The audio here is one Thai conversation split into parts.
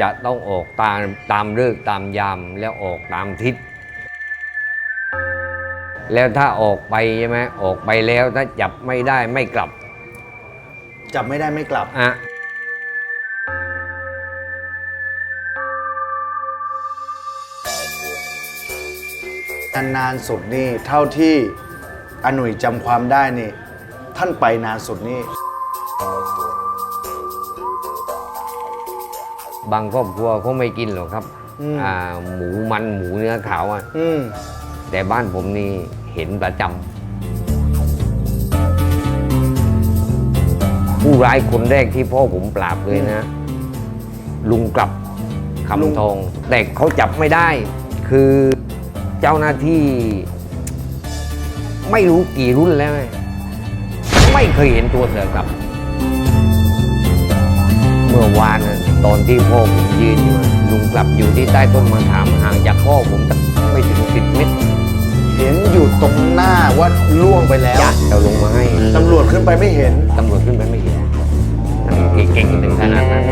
จะต้องออกตามตามเลิกษ์ตามยามแล้วออกตามทิศ แล้วถ้าออกไปใช่ไหมออกไปแล้วถ้าจับไม่ได้ไม่กลับจับไม่ได้ไม่กลับ อะนานๆสุดนี่เท่าที่อหนุ่ยจำความได้นี่ ท่านไปนานสุดนี่ บางครอบครัวเขาไม่กินหรอกครับอ่าหมูมันหมูเนื้อขาวอะ อืม แต่บ้านผมนี่เห็นประจำผู้ร้ายคนแรกที่พ่อผมปราบเลยนะ ลุงกลับลุง คำทอง แต่เขาจับไม่ได้ คือเจ้าหน้าที่ ไม่รู้กี่รุ่นแล้วไงไม่เคยเห็นตัวเสือกลับ เมื่อวานน่ะ ตอนที่พ่อผมยืนอยู่อะลุงกลับอยู่ที่ใต้ต้นมะขามห่างจากพ่อผมสักไม่ถึงสิบเมตรเห็นอยู่ตรงหน้าว่าล่วงไปแล้วจัดเราลงมาให้ตำรวจขึ้นไปไม่เห็นตำรวจขึ้นไปไม่เห็นเก่งถึงขนาดนั้น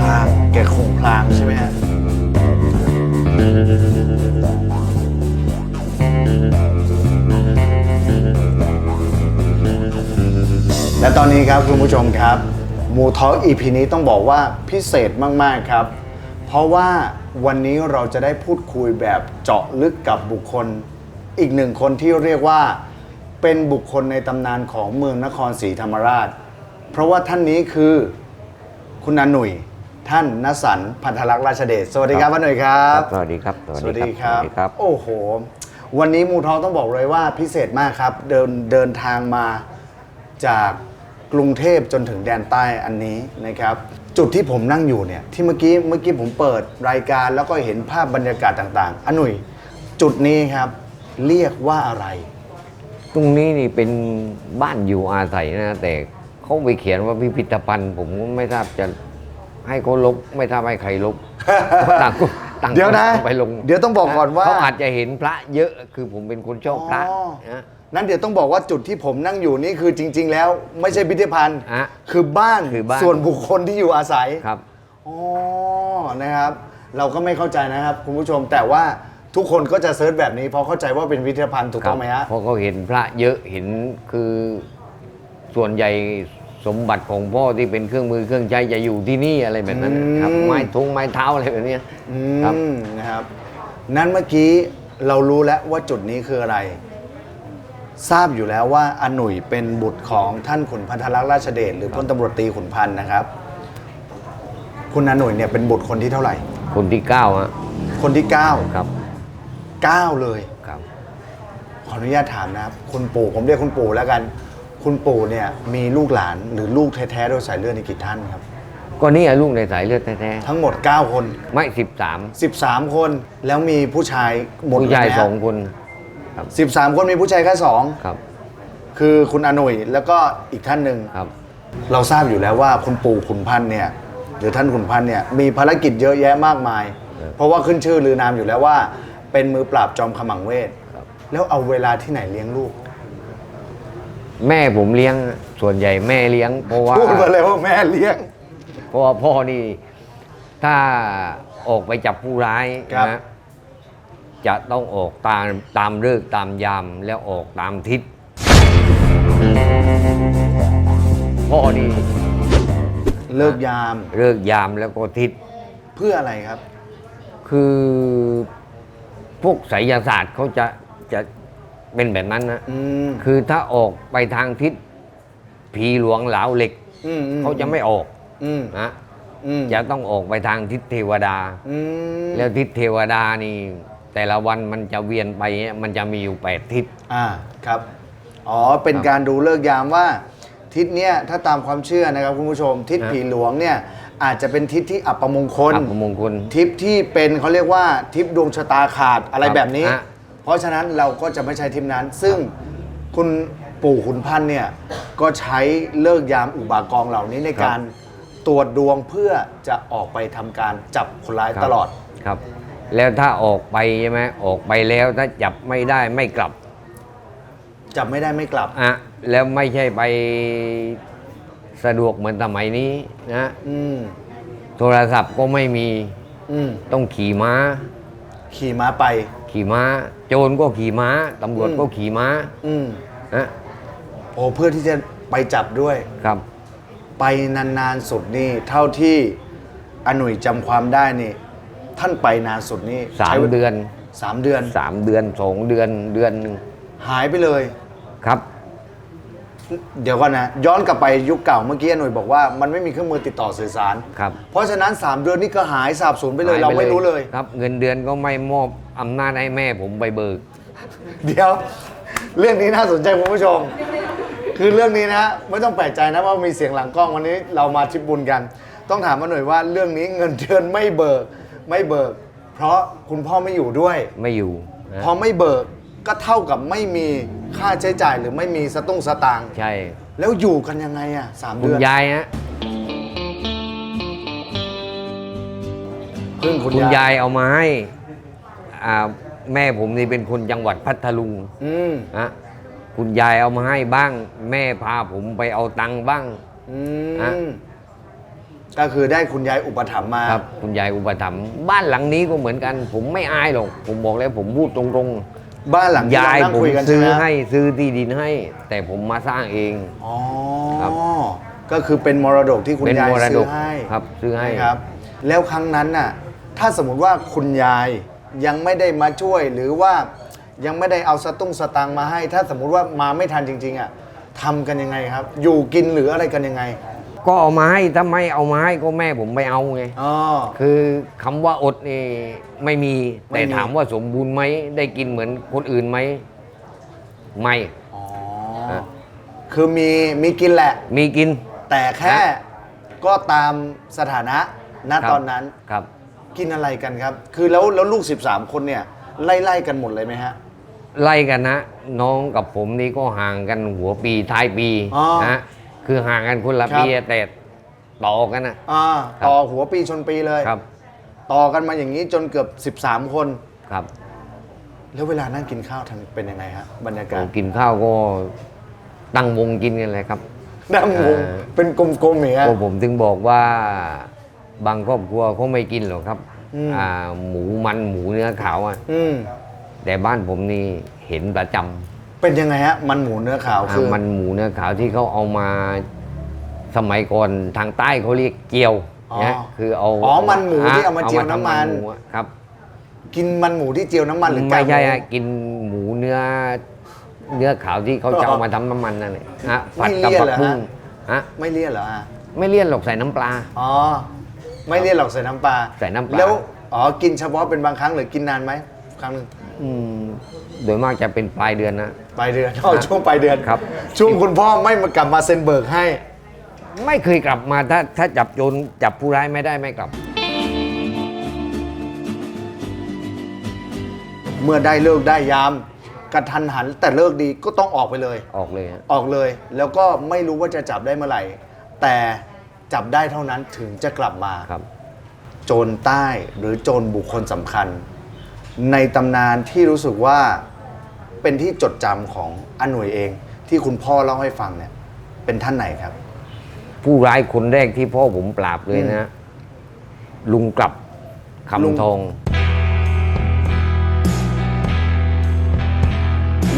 พลางแกคงพลางใช่ไหมฮะและตอนนี้ครับคุณผู้ชมครับห มูทอล์กอีพีนี้ต้องบอกว่าพิเศษมาก ๆ ครับ เพราะว่าวันนี้เราจะได้พูดคุยแบบเจาะลึกกับบุคคล อีกหนึ่งคนที่เรียกว่าเป็นบุคคลในตำนานของเมืองนครศรีธรรมราช เพราะว่าท่านนี้คือคุณอาหนุ่ยท่านนสันต์พันธลักษณ์ราชเดชสวัสดีครับอาหนุ่ยครับสวัสดีครับ สวัสดีครับสวัสดีครับ โอ้โห วันนี้มูทองต้องบอกเลยว่าพิเศษมากครับ เดินเดินทางมาจาก กรุงเทพจนถึงแดนใต้อันนี้นะครับ จุดที่ผมนั่งอยู่เนี่ยที่เมื่อกี้เมื่อกี้ผมเปิดรายการแล้วก็เห็นภาพบรรยากาศต่างๆอาหนุ่ยจุดนี้ครับเรียกว่าอะไร ตรงนี้นี่เป็นบ้านอยู่อาศัยนะ แต่เขาไปเขียนว่าพิพิธภัณฑ์ ผมก็ไม่ทราบจะให้เขาลบไม่ทราบให้ใครลบ ต่างคนต่างคเดี๋ยวนะ ไปลงเดี๋ยวต้องบอกก่อนว่า เขาอาจจะเห็นพระเยอะคือผมเป็นคนชอบพระอ๋อ นะ นั้นเดี๋ยวต้องบอกว่าจุดที่ผมนั่งอยู่นี่คือจริง ๆ แล้วไม่ใช่พิพิธภัณฑ์ฮะคือบ้านคือบ้าน ส่วนบุคคลที่อยู่อาศัย ครับ อ๋อ นะครับ เราก็ไม่เข้าใจนะครับคุณผู้ชม แต่ว่าทุกคนก็จะเซิร์ชแบบนี้เพราะเข้าใจว่าเป็นพิพิธภัณฑ์ถูกต้องไหมฮะ เพราะเขาเห็นพระเยอะเห็นคือส่วนใหญ่สมบัติของพ่อที่เป็นเครื่องมือเครื่องใช้จะอยู่ที่นี่อะไรแบบนั้นนะครับ อืม ไม้ทงไม้เท้าอะไรแบบเนี้ย อืครับมนะครับ นั้นเมื่อกี้เรารู้แล้วว่าจุดนี้คืออะไร ทราบอยู่แล้วว่าอาหนุ่ยเป็นบุตรของท่านขุนพันธลักษณ์ราชเดชหรือพลตำรวจตรีขุนพันธ์นะครับ คุณอาหนุ่ยเนี่ยเป็นบุตรคนที่เท่าไหร่ คนที่เก้าฮะคนที่เก้าครับเก้าเลยครับ ขออนุญาตถามนะครับ คุณปู่ผมเรียกคุณปู่แล้วกัน คุณปู่เนี่ยมีลูกหลานหรือลูกแท้ๆโดยสายเลือดในกี่ท่านครับ ก็นี่ลูกในสายเลือดแท้ทั้งหมด 9 คน ๆไม่สิบสาม13 คนแล้วมีผู้ชายหมดผู้ชายเลไหมฮะสองคน 13 คนมีผู้ชายแค่สองครับ คือคุณอาหนุ่ยแล้วก็อีกท่านหนึ่งครับ เราทราบอยู่แล้วว่าคุณปู่ขุนพันธ์เนี่ยหรือท่านขุนพันธ์เนี่ยมีภารกิจเยอะแยะมากมายเพราะว่าขึ้นชื่อลือนามอยู่แล้วว่า เป็นมือปราบจอมขมังเวทครับ แล้วเอาเวลาที่ไหนเลี้ยงลูกแม่ผมเลี้ยงส่วนใหญ่แม่เลี้ยง เพราะว่าพูดมาเลยว่าแม่เลี้ยง เพราะว่าพ่อนี่ ถ้าออกไปจับผู้ร้ายครับ นะ จะต้องออกตามตามเลิกษ์ตามยามแล้วออกตามทิศพ่อนี่เลิกยามเลิกยามแล้วก็ทิศเพื่ออะไรครับ คือพวกไสยศาสตร์เขาจะจะเป็นแบบนั้นนะอืมคือถ้าออกไปทางทิศผีหลวงเหลาเหล็ก อืมอืเขาจะไม่ออกอืมนะอืมจะต้องออกไปทางทิศเทวดา อืมแล้วทิศเทวดานี่ แต่ละวันมันจะเวียนไปเนี่ยมันจะมีอยู่แปดทิศ อ่าครับ อ๋อ เป็นครับการดูเลิกยามว่า ทิศเนี้ยถ้าตามความเชื่อนะครับคุณผู้ชม ทิศฮะผีหลวงเนี่ยอาจจะเป็นทิศที่อัปมงคลอัปมงคลทิศที่เป็นเขาเรียกว่าทิศดวงชะตาขาดอะไรครับแบบนี้ ฮะ เพราะฉะนั้นเราก็จะไม่ใช้ทิศนั้น ซึ่งคุณปู่ขุนพันธ์เนี่ยก็ใช้เลิกยามอุบากองเหล่านี้ในการตรวจดวงเพื่อจะออกไปทำการจับคนร้ายครับตลอด ครับ แล้วถ้าออกไปใช่ไหมออกไปแล้วถ้าจับไม่ได้ไม่กลับจับไม่ได้ไม่กลับ อะแล้วไม่ใช่ไปสะดวกเหมือนสมัยนี้นะ อืมโทรศัพท์ก็ไม่มีอืมต้องขี่ม้า ขี่ม้าไป ขี่ม้า โจรก็ขี่ม้าตำรวจอืมก็ขี่ม้าอืมนะโอ้เพื่อที่จะไปจับด้วย ครับ ไปนานๆสุดนี่ เท่าที่อหนุ่ยจำความได้นี่ ท่านไปนานสุดนี่สามใช้วลเดือนสามเดือน สามเดือนสองเดือนเดือนหนึ่งหายไปเลย ครับ เดี๋ยวก่อนนะ ย้อนกลับไปยุคเก่าเมื่อกี้อหนุ่ยบอกว่ามันไม่มีเครื่องมือติดต่อสื่อสาร ครับ เพราะฉะนั้น 3 เดือนนี่ก็หายสาบสูญไปเลย หเราไม่รู้เลย ครับ เงินเดือนก็ไม่มอบอำนาจให้แม่ผมไปเบิก เดี๋ยว เรื่องนี้น่าสนใจคุณผู้ชม คือเรื่องนี้นะไม่ต้องแปลกใจนะว่ามีเสียงหลังกล้องวันนี้เรามาทิปบุญกัน ต้องถามมาหน่อยว่าเรื่องนี้เงินเดือนไม่เบิก ไม่เบิก เพราะคุณพ่อไม่อยู่ด้วย ไม่อยู่นะพอไม่เบิกก็เท่ากับไม่มีค่าใช้จ่ายหรือไม่มีสตุ้งสตางค์ใช่ แล้วอยู่กันยังไงอะสามคุเดืณอนยายฮะพึ่งคุณคุณยายยายเอามาให้อ่าแม่ผมนี่เป็นคนจังหวัดพัทลุงอืมนะคุณยายเอามาให้บ้าง แม่พาผมไปเอาตังค์บ้าง อืฮะม ก็คือได้คุณยายอุปถัมภ์มา ครับคุณยายอุปถัมภ์บ้านหลังนี้ก็เหมือนกัน ผมไม่อายหรอกผมบอกแล้วผมพูดตรงบ้านหลังๆที่ยายเรานั่งผมคุยกันซื้อใช่ไหมให้ซื้อที่ดินให้ แต่ผมมาสร้างเอง อ๋อครับ ก็คือเป็นมรดกที่คุณเป็นยายมรดซื้อกให้ครับ ซื้อให้ นะครับ แล้วครั้งนั้นน่ะถ้าสมมติว่าคุณยายยังไม่ได้มาช่วยหรือว่ายังไม่ได้เอาสตุ้งสตังค์มาให้ ถ้าสมมุติว่ามาไม่ทันจริงๆอะทำกันยังไงครับ อยู่กินหรืออะไรกันยังไง ก็เอามาให้ถ้าไม่เอามาให้ก็แม่ผมไม่เอาไง อ๋อ คือคำว่าอดนี่ไม่มีไม่แต่มี ถามว่าสมบูรณ์ไหมได้กินเหมือนคนอื่นไหมไม่ อ๋อ ฮะ คือมีมีกินแหละ มีกิน แต่แค่ฮะ ก็ตามสถานะณครับตอนนั้นครับ กินอะไรกันครับ คือแล้วแล้วลูก 13 คนเนี่ย ไล่ไล่กันหมดเลยไหมฮะ ไล่กันนะ น้องกับผมนี่ก็ห่างกันหัวปีท้ายปีอ๋อ นะ คือห่างกันคนละครับปีแต่ต่อกันนะ อ่าครับ ต่อหัวปีชนปีเลย ครับต่อกันมาอย่างนี้จนเกือบ 13 คน ครับแล้วเวลานั่งกินข้าวทำเป็นยังไงฮะบรรยากาก็ศกินข้าวก็ตั้งวงกินกันเลยครับ นั่งวงเออเป็นกลมๆอย่างเงี้ย ก็ผมถึงบอกว่าบางครอบครัวเขาไม่กินหรอกครับอืม อ่าหมูมันหมูเนื้อขาวอะอืมแต่บ้านผมนี่เห็นประจำ เป็นยังไงฮะ มันหมูเนื้อขาวคืออ่ามันหมูเนื้อขาวที่เขาเอามาสมัยก่อนทางใต้เขาเรียกเจียวอ๋อนะคือเอาอ๋อมันหมูที่เอามาเจียวทำน้ำมัน หอะครับ กินมันหมูที่เจียวน้ำมันหรือไม่ใช่กากหฮะกินหมูเนื้อ เนื้อขาวที่เขาจะเอามาทำน้ำมันนั่นแหละฮะผัดกับไม่เลี่ยนผักเหรอฮะบุ้งฮะไม่เลี่ยนเหรอฮะไม่เลี่ยนหรอกใส่น้ำปลา อ๋อ ไม่เลี่ยนหรอกใส่น้ำปลาใส่น้ำปลา แล้วอ๋อกินเฉพาะเป็นบางครั้งหรือกินนานไหม ครั้งหนึ่งอืมโดยมากจะเป็นปลายเดือนนะ ปลายเดือนอ๋อช่วงปลายเดือนครับ ช่วงคุณพ่อไม่มากลับมาเซ็นเบิกให้ ไม่เคยกลับมาถ้าถ้าจับโจรจับผู้ร้ายไม่ได้ไม่กลับ เมื่อได้เลิกได้ยามกระทันหันแต่เลิกดีก็ต้องออกไปเลย ออกเลยฮะออกเลย แล้วก็ไม่รู้ว่าจะจับได้เมื่อไหร่ แต่จับได้เท่านั้นถึงจะกลับมา ครับ โจรใต้หรือโจรบุคคลสำคัญ ในตำนานที่รู้สึกว่าเป็นที่จดจำของอหน่วยเอง ที่คุณพ่อเล่าให้ฟังเนี่ย เป็นท่านไหนครับ ผู้ร้ายคนแรกที่พ่อผมปราบเลยนะ ลุงกลับลุงคำทอง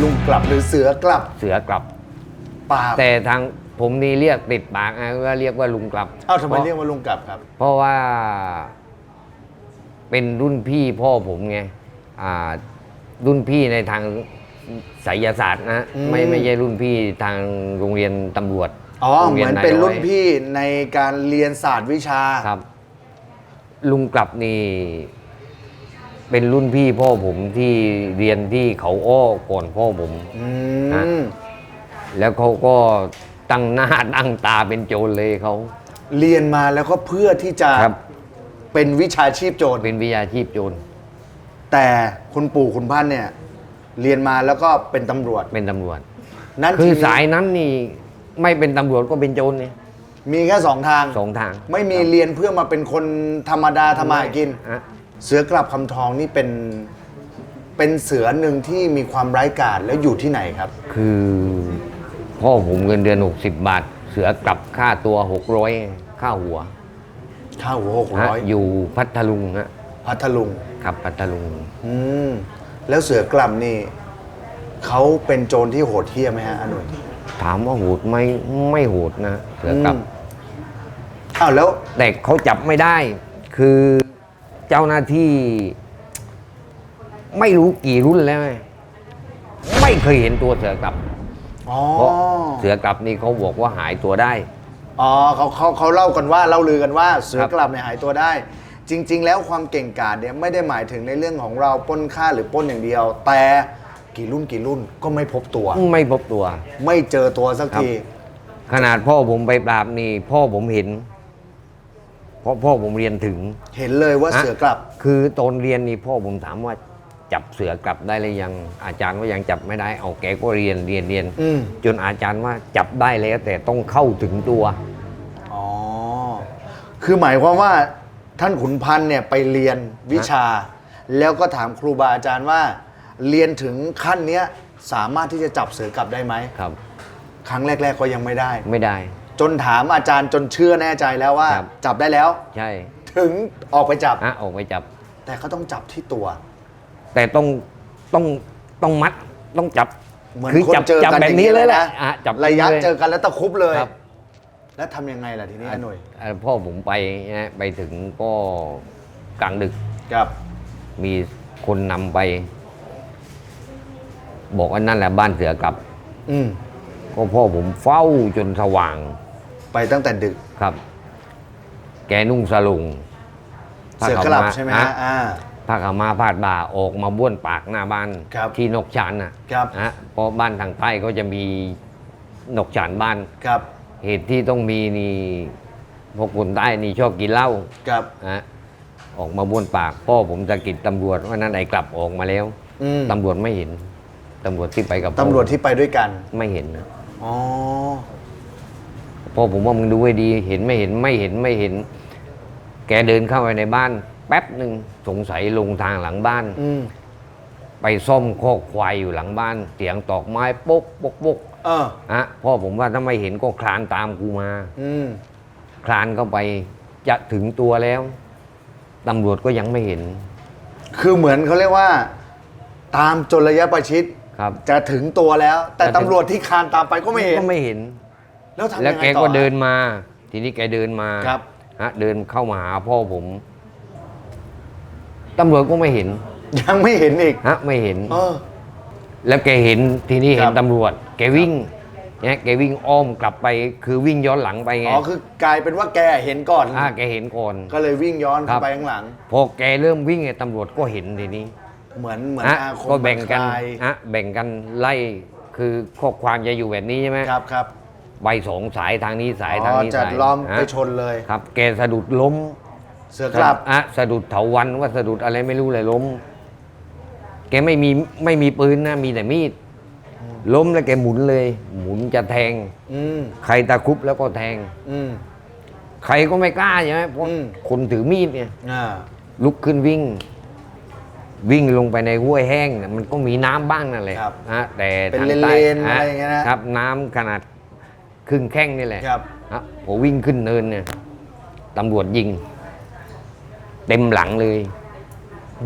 ลุงกลับหรือเสือกลับเสือกลับป่าบแต่ทางผมนี่เรียกติดปากนะว่าเรียกว่าลุงกลับเอ้าทำไมพะเรียกว่าลุงกลับครับ เพราะว่า เป็นรุ่นพี่พ่อผมไงอ่า รุ่นพี่ในทางไสยศาสตร์นะอืม ไม่ไม่ใช่รุ่นพี่ทางโรงเรียนตำรวจอ๋อ โรงเหรีมืยอนนายเป็นรุ่นร้อยพี่ในการเรียนศาสตร์วิชา ครับ ลุงกลับนี่เป็นรุ่นพี่พ่อผมที่เรียนที่เขาอ้อก่อนพ่อผม อืฮะมแล้วเขาก็ตั้งหน้าตั้งตาเป็นโจรเลยเขาเรียนมาแล้วก็เพื่อที่จะครับเป็นวิชาชีพโจรเป็นวิชาชีพโจร แต่คุณปู่คุณพันเนี่ยเรียนมาแล้วก็เป็นตำรวจ เป็นตำรวจ นั่นคือทีสายนั้นนี่ไม่เป็นตำรวจก็เป็นโจรเนี่ยมีแค่สองทาง สองทาง ไม่มีเรียนเพื่อมาเป็นคนธรรมดาทำมาหากิน ฮะ เสือกลับคำทองนี่เป็นเป็นเสือหนึ่งที่มีความร้ายกาจแล้วอยู่ที่ไหนครับ คือพ่อผมเงินเดือน 60 บาท เสือกลับค่าตัว 600 ค่าหัวข้าวหัวหกฮะร้อยอยู่พัทลุงฮะพัทลุง ครับพัทลุงอืมแล้วเสือกล่ำนี่เขาเป็นโจรที่โหดเหี้ยมไหมฮะอนุนถามว่าโหดไหมไม่โหดนะเสือกลับมอ้าวแล้ว แต่เขาจับไม่ได้ คือเจ้าหน้าที่ ไม่รู้กี่รุ่นแล้ว ไม่เคยเห็นตัวเสือกลับ อ๋อ เพราะเสือกลับนี่เขาบอกว่าหายตัวได้ อ๋อเขาเขาเขาเล่ากันว่าเล่าลือกันว่าเสือครับกลับเนี่ยหายตัวได้ จริง ๆ แล้วความเก่งกาจเนี่ยไม่ได้หมายถึงในเรื่องของเราปล้นฆ่าหรือปล้นอย่างเดียว แต่กี่รุ่นกี่รุ่นก็ไม่พบตัว ไม่พบตัว ไม่เจอตัวสักที ขนาดพ่อผมไปปราบนี่พ่อผมเห็น เพราะพ่อผมเรียนถึง เห็นเลยว่าฮะเสือกลับ คือตอนเรียนนี่พ่อผมถามว่าจับเสือกลับได้หรือยังอาจารย์ว่ายังจับไม่ได้เอาแกก็เรียนเรียนเรียนอืม จนอาจารย์ว่าจับได้แล้วแต่ต้องเข้าถึงตัว อ๋อ คือหมายความว่า ท่านขุนพันธ์เนี่ยไปเรียนวิชา แล้วก็ถามครูบาอาจารย์ว่า เรียนถึงขั้นเนี้ยสามารถที่จะจับเสือกลับได้ไหมครับ ครั้งแรก ๆ ก็ยังไม่ได้ ไม่ได้ จนถามอาจารย์จนเชื่อแน่ใจแล้วว่า ครับ จับได้แล้ว ใช่ถึงออกไปจับอะออกไปจับ แต่เขาต้องจับที่ตัว แต่ต้องต้องต้องมัดต้องจับเหมือนคือคนจับเจอจับกันแบบอย่างนี้นี้เลเลยยแหละนะอะจับระยะลเจอกันแล้วตะครุบเลย ครับ แล้วทำยังไงล่ะทีนี้อาหน่ยอะพ่อผมไปนะไปถึงก็กลางดึก ครับมีคนนำไป บอกว่านั่นแหละบ้านเสือกลับ อืมก็พ่อผมเฝ้าจนสว่างไปตั้งแต่ดึกครับ แกนุ่งสลุงเสือกลับใช่ไหมฮะอ่า ผ้าขาวมาพาดบ่าออกมาบ้วนปากหน้าบ้านครับที่นกชันน่ะครับฮะเพราะบ้านทางใต้ก็จะมีนกชันบ้าน ครับ เหตุที่ต้องมีนี่พวกคนใต้นี่ชอบกินเหล้าครับฮะออกมาบ้วนปากพ่อผมจะกิดตำรวจว่านั่นไอ้กลับออกมาแล้วอืม ตำรวจไม่เห็นตำรวจที่ไปกับพ่อตำรวจที่ไปด้วยกัน ไม่เห็นนะอ๋อ พ่อผมว่ามึงดูให้ดี เห็นไม่เห็นไม่เห็นไม่เห็น แกเดินเข้าไปในบ้าน แป๊บหนึ่งสงสัยลงทางหลังบ้าน อืม ไปซ่อมคอกควายอยู่หลังบ้าน เสียงตอกไม้ปุ๊กปุ๊กปุ๊กเออ อะพ่อผมว่าถ้าไม่เห็นก็คลานตามกูมา อืม คลานเข้าไปจะถึงตัวแล้วตำรวจก็ยังไม่เห็นคือเหมือนเขาเรียกว่า ตามจนระยะประชิด ครับ จะถึงตัวแล้ว แต่จะถึง ตำรวจที่คานตามไปก็ไม่เห็น ก็ไม่เห็น แล้วทำแล้วยังแกไงต่อ ก็เดินมา ทีนี้แกเดินมาครับ ฮะเดินเข้ามาหาพ่อผมตำรวจก็ไม่เห็นยังไม่เห็นอีก ฮะไม่เห็น เออ แล้วแกเห็นทีนี้เห็ครันบตำรวจ แกวิ่งเนี่ยแกวิ่งอ้อมกลับไป คือวิ่งย้อนหลังไปไงอ๋อคือกลายเป็นว่าแกเห็นก่อนอ่าแกเห็นก่อนก็เลยวิ่งย้อนครัเข้าบไปข้างหลังพอแกเริ่มวิ่งไงตำรวจก็เห็นทีนี้ เหมือนเหมือนฮะอาคมก็แบ่งกันคลายฮะแบ่งกันไล่คือข้อความจะอยู่แบบนี้ใช่ไหมครับครับใบสองสายทางนี้สายทางอ๋อนี้จะสายล้อมฮะไปชนเลยครับ แกสะดุดล้ม เสือกลับอะสะดุดเถาวันว่าสะดุดอะไรไม่รู้เลยล้ม แกไม่มีไม่มีปืนนะมีแต่มีด ล้มแล้วแกหมุนเลย หมุนจะแทง อืมใครตะครุบแล้วก็แทง อืม ใครก็ไม่กล้าใช่ไหมเพราะอืม คนถือมีดเนี่ย อ่า ลุกขึ้นวิ่ง วิ่งลงไปในห้วยแห้งน่ะมันก็มีน้ำบ้างนั่นแหละครับฮะแต่เป็นทางเลใต้นๆอะไรอย่างเงี้ยนะครับ น้ำขนาดครึ่งแข้งนี่แหละครับฮะพอวิ่งขึ้นเนินเนี่ยตำรวจยิง เต็มหลังเลย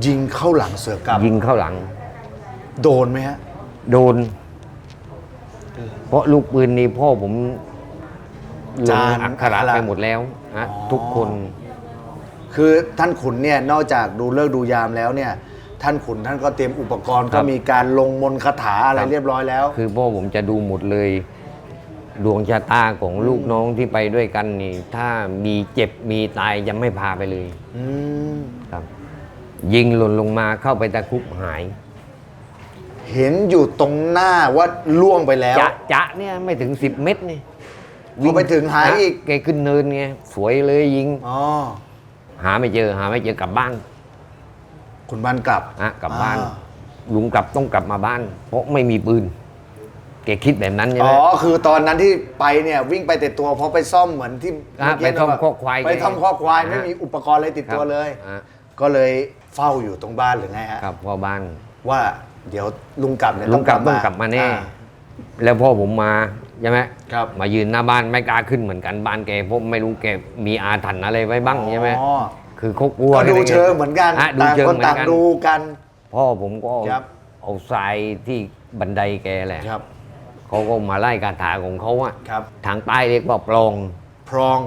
ยิงเข้าหลังเสือกลับยิงเข้าหลัง โดนไหมฮะ โดน เพราะลูกปืนนี่พ่อผมลจางนอักขระอักขระไปหมดแล้วฮะอ๋อทุกคน คือท่านขุนเนี่ยนอกจากดูเลิกษ์ดูยามแล้วเนี่ย ท่านขุนท่านก็เตรียมอุปกรณ์ครัก็บมีการลงมนต์คาถาอะไรครับ เรียบร้อยแล้ว คือพ่อผมจะดูหมดเลย ดวงชะตาของลูกน้องที่ไปด้วยกันนี่ ถ้ามีเจ็บมีตายยังไม่พาไปเลย อืมครับ ยิงหล่นลงมาเข้าไปตะครุบหาย เห็นอยู่ตรงหน้าว่าล่วงไปแล้ว จะจะเนี่ยไม่ถึงสิบเมตรนี่พอไปถึงหายอีก แกขึ้นเนินไงสวยเลยยิง อ๋อ หาไม่เจอหาไม่เจอกลับบ้านคุณบ้านกลับฮะกลับบ้าน อ่ลุงกลับต้องกลับมาบ้าน เพราะไม่มีปืน แกคิดแบบนั้นใช่ไหอ๋ม อ คือตอนนั้นที่ไปเนี่ยวิ่งไปแต่ตัวเพราะไปซ่อมเหมือนที่อะเกี้ไปซ่อมนะคอกควายไปซ่อมคอกควายอะไม่มีอุปกรณ์อะไรติดตัวเลย ครับก็เลย เฝ้าอยู่ตรงบ้านหรือไงฮะครับพ่อบ้าน ว่าเดี๋ยวลุงกลับเนี่ยลุงกลับต้องกลับมาแน่ อ่ แล้วพ่อผมมาใช่ไหมครับมายืนหน้าบ้านไม่กล้าขึ้นเหมือนกันบ้านแกเพราะไม่รู้แกมีอาถรรพ์อะไรไว้บ้างใช่ไหมอ๋อ คือเขากลัวก็ดูกันไเชิงเหมือนกันอะดูต่างเชิงคนเหมือต่างนกัน ดูกัน พ่อผมก็ครับ เอาทรายที่บันไดแกแหละครับเขาก็มาไล่คาถาของเขาอะครับทางใต้เรียกว่าปลอง พรอง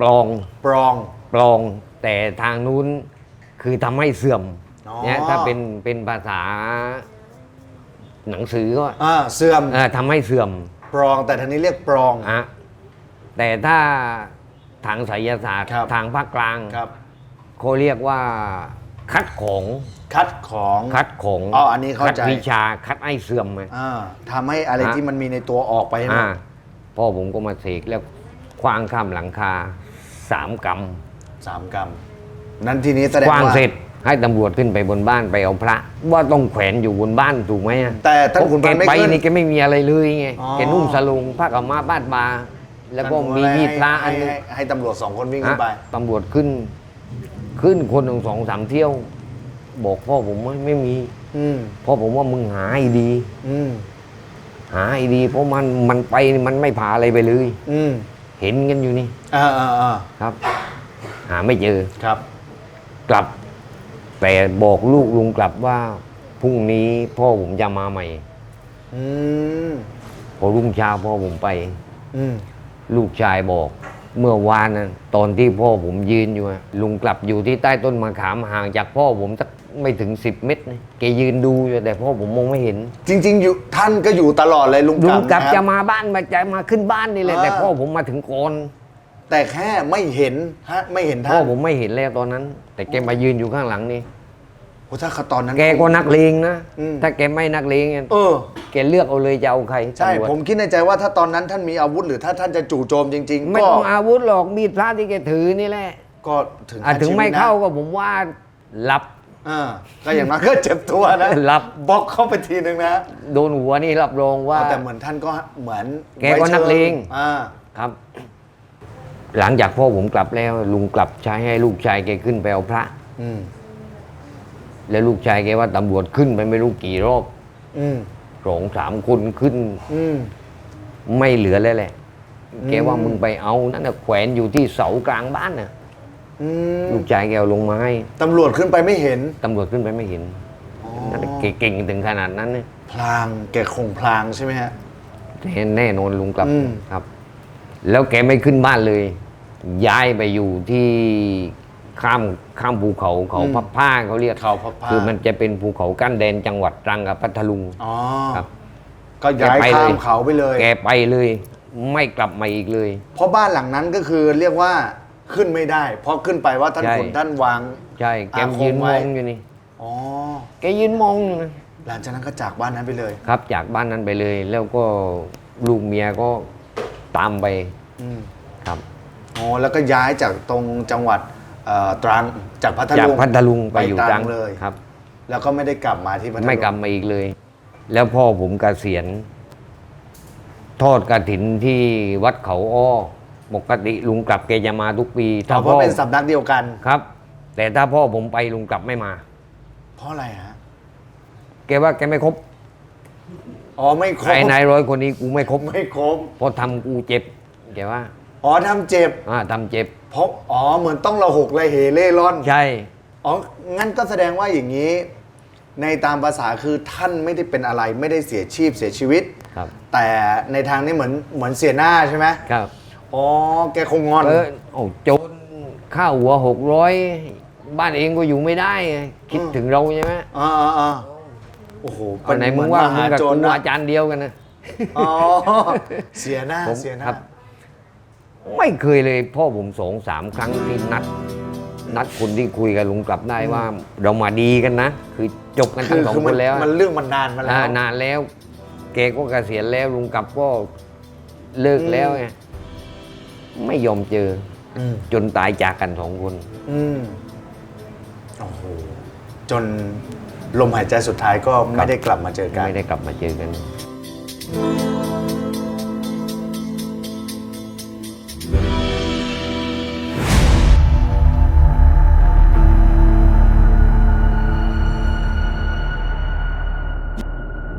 ปลอง ปรอง ปลอง แต่ทางนู้น คือทำให้เสื่อมอ๋อ เนี่ยถ้าเป็นเป็นภาษาหนังสือก็อ่าเสื่อมเอ่อทำให้เสื่อมปรองแต่ทางนี้เรียกปรอง อะแต่ถ้าทางไสยศาสตร์ครับ ทางภาคกลางครับ เขาเรียกว่า คัดของคัดของ คัดของอ๋ออันนี้เข้าใจ คัดวิชาคัดให้เสื่อมไง อ่าทำให้อะไรฮะ ที่มันมีในตัวออกไปให้หมอ่าดพ่อผมก็มาเสกแล้วคว้างข้ามหลังคาสามกสามกรรม นั้นทีนี้แสดำงคว้างว่าเสร็จให้ตำรวจขึ้นไปบนบ้านไปเอาพระ ว่าต้องแขวนอยู่บนบ้านถูกไหมอะแต่ท่านขุนแกพันธ์ไม่ไปขึ้น นี่แกไม่มีอะไรเลยไงอ๋อ แกนุ่งสลุงผ้ากับมาบ้านบา แล้วก็มีมีดพระอันให้หนึงให้ให้ตำรวจสองคนวิ่งขึ้นไป ฮะตำรวจขึ้น ขึ้นคนหนึ่งสองสามเที่ยว บอกพ่อผมว่าไม่มี อืมพ่อผมว่ามึงหาให้ดี อืมหาให้ดี เพราะมันมันไปมันไม่พาอะไรไปเลย อืมเห็นกันอยู่นี่อ่าอ่าอ่าครับ หาไม่เจอ ครับ กลับ แต่บอกลูกลุงกลับว่าพรุ่งนี้พ่อผมจะมาใหม่ อืมพอรุ่งเช้าพ่อผมไป อืมลูกชายบอก เมื่อวานนะตอนที่พ่อผมยืนอยู่อะลุงกลับอยู่ที่ใต้ต้นมะขามห่างจากพ่อผมสักไม่ถึง10เมตรนะแกยืนดูอยู่แต่พ่อผมมองไม่เห็น จริง ๆ อยู่ท่านก็อยู่ตลอดเลยลุงลุงกลับนคจะรับ มาบ้านมาจะมาขึ้นบ้านนี่แหละอ่าแต่พ่อผมมาถึงก่อน แต่แค่ไม่เห็นฮะไม่เห็นพ่ท่าอนผมไม่เห็นแล้วตอนนั้น แต่แกมายืนอยู่ข้างหลังนี่โอ้ถ้าเขาตอนนั้น แกก็นักเลงนะ อืม ถ้าแกไม่นักเลงเนี่ยเออ แกเลือกเอาเลยจะเอาใครใช่ ตำรวจผมคิดในใจว่าถ้าตอนนั้นท่านมีอาวุธหรือถ้าท่านจะจู่โจมจริง ๆ ไม่ก็ต้องอาวุธหรอกมีดพระที่แกถือนี่แหละก็ถึงอะขั้นถึงชีวิตไม่นะเข้าก็ผมว่าหลับ อ่าก็อย่างนั้นก็เจ็บตัวนะหลับ บล็อกเข้าไปทีนึงนะโดนหัวนี่รับรองว่า แต่เหมือนท่านก็เหมือนแกก็นักเลง อ่า ครับ หลังจากพ่อผมกลับแล้ว ลุงกลับใช้ให้ลูกชายแกขึ้นไปเอาพระ อืม แล้วลูกชายแกว่าตำรวจขึ้นไปไม่รู้กี่รอบอืม สองสามคนขึ้น อืม ไม่เหลือแล้วแหละอืมแกว่ามึงไปเอานั่นน่ะแขวนอยู่ที่เสากลางบ้านน่ะ อืมลูกชายแกเอาลงมาให้ตำรวจขึ้นไปไม่เห็น ตำรวจขึ้นไปไม่เห็นอ๋อนั่นน่ะเก่งถึงขนาดนั้นเนี่ยพลางแกคงพลางใช่ไหมฮะแน่นอนลุงกลับอืม ครับ แล้วแกไม่ขึ้นบ้านเลย ย้ายไปอยู่ที่ข้ามข้ามภูเขาเขาพับผ้าเขาเรียกเขาพับผ้าคือมันจะเป็นภูเขากั้นแดนจังหวัดตรังกับพัทลุงอ๋อครับก็ย้ายแกไปข้าเลยมเขาไปเลย แกไปเลย ไม่กลับมาอีกเลย เพราะบ้านหลังนั้นก็คือเรียกว่าขึ้นไม่ได้ เพราะขึ้นไปว่าท่านใช่ขุนท่านวางใช่แกอาคมยืนไว้มองอยู่นี่อ๋อแกยืนมองอยู่นะหลังจากนั้นก็จากบ้านนั้นไปเลย ครับ จากบ้านนั้นไปเลย แล้วก็ลูกเมียก็ตามไป อื มครับอ๋อแล้วก็ย้ายจากตรงจังหวัดเอ่อตรังจากพัทจากลุงพัทลุงไปอยู่ไปตตรัรังงเลยครับ แล้วก็ไม่ได้กลับมาที่พัทลุงไม่กลับมาอีกเลย แล้วพ่อผมกเกษียณทอดกระถินที่วัดเขาอ้อปกติลุงกลับแกจะมาทุกปีอ๋อเพราะเป็นสำนักเดียวกัน ครับ แต่ถ้าพ่อผมไปลุงกลับไม่มา เพราะอะไรฮะแกว่าแกไม่ครบอ๋อไม่ครบไอ้นายร้อยคนนี้กูไม่ครบไม่ครบเพราะทำกูเจ็บแกว่า อ๋อทำเจ็บ อ่าทำเจ็บ เพราะอ๋อเหมือนต้องระหกระเหเล่ร่อนใช่ อ๋องั้นก็แสดงว่าอย่างนี้ ในตามภาษาคือท่านไม่ได้เป็นอะไรไม่ได้เสียชีพเสียชีวิต ครับ แต่ในทางนี้เหมือนเหมือนเสียหน้าใช่ไหมครับอ๋อแกคงงอน เออโอ้โจรข้าวหัวหกร้อยบ้านเองก็อยู่ไม่ได้ไงคิดถึงเราใช่ไหมอ่าอ่าอ่าโอ้โหอันไหนมึงว่ามึงกับโจรกูนะอาจารย์เดียวกันนะ อ๋อเสียหน้าผมเสียหน้าครับ ไม่เคยเลยพ่อผมสองสามครั้งที่นัด นัดคนที่คุยกับลุงกลับได้ว่า เรามาดีกันนะ คือจบกันคืทั้องสองคือคมันนแล้วมันเรื่องมันนานมาแล้อ่าวนานแล้ว แกก็เกษียณแล้วลุงกลับก็เลิกแล้วไงไม่ยอมเจออืมจนตายจากกันสองคนอืมโอ้โหจนลมหายใจสุดท้ายก็ไม่ได้กลับมาเจอกัน ไม่ได้กลับมาเจอกัน